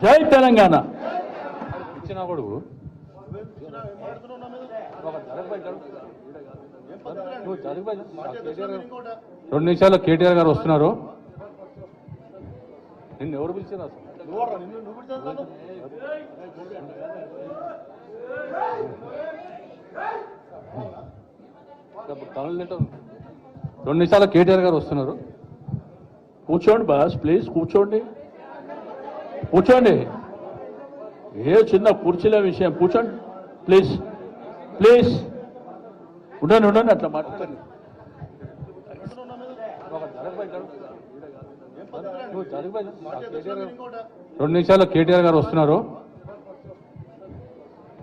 జై తెలంగాణ. ఇచ్చిన కొడుకు. రెండు నిమిషాల్లో కేటీఆర్ గారు వస్తున్నారు. నిన్ను ఎవరు తింటాం రెండు నిమిషాల్లో కేటీఆర్ గారు వస్తున్నారు. కూర్చోండి బాస్ ప్లీజ్ కూర్చోండి. కూర్చోండి. ఏ చిన్న కుర్చీల విషయం? కూర్చోండి. ప్లీజ్ ప్లీజ్ ఉండండి ఉండండి అట్లా మాట్లాడండి. రెండు నిమిషాల్లో కేటీఆర్ గారు వస్తున్నారు.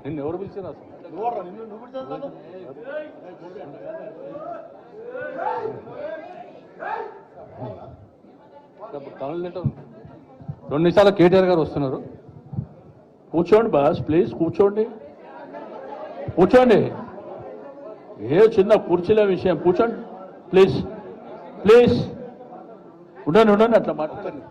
నిన్ను ఎవరు పిలిచారు అసలు? రెండు నిమిషాలు కేటీఆర్ గారు వస్తున్నారు. కూర్చోండి బాస్ ప్లీజ్ కూర్చోండి. కూర్చోండి. ఏ చిన్న కుర్చీల విషయం కూర్చోండి ప్లీజ్ ప్లీజ్ ఉండండి ఉండండి అట్లా మాట్లాడండి.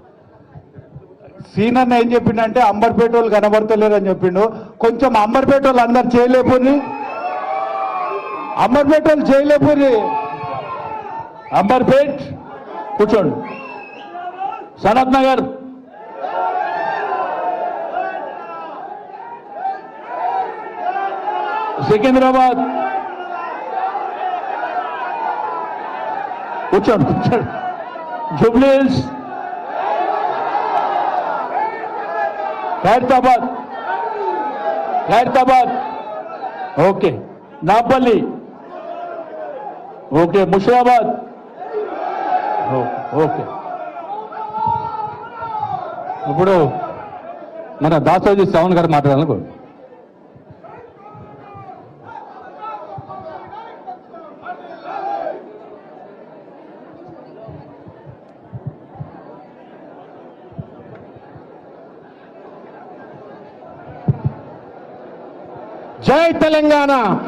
సీనన్న ఏం చెప్పిండంటే అంబర్పేట వాళ్ళు కనబడతలేరు అని చెప్పిండు. కొంచెం అంబర్పేట వాళ్ళు అందరు చేయలేకపోయి అంబర్పేట వాళ్ళు చేయలేకపోయి అంబర్పేట్ కూర్చోండి. సనత్ నగర్ సికింద్రాబాద్ కూర్చోండి కూర్చోండి జూబ్లీహిల్స్ ఖైరతాబాద్ ఖైరతాబాద్ ఓకే నాపల్లి ఓకే ముషిరాబాద్ ఓ- ఓకే ఇప్పుడు మన దాసోజీ శ్రవణ్ గారు మాట్లాడాలను జై తెలంగాణ.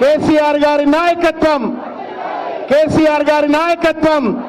కేసీఆర్ గారి నాయకత్వం. కేసీఆర్ గారి నాయకత్వం.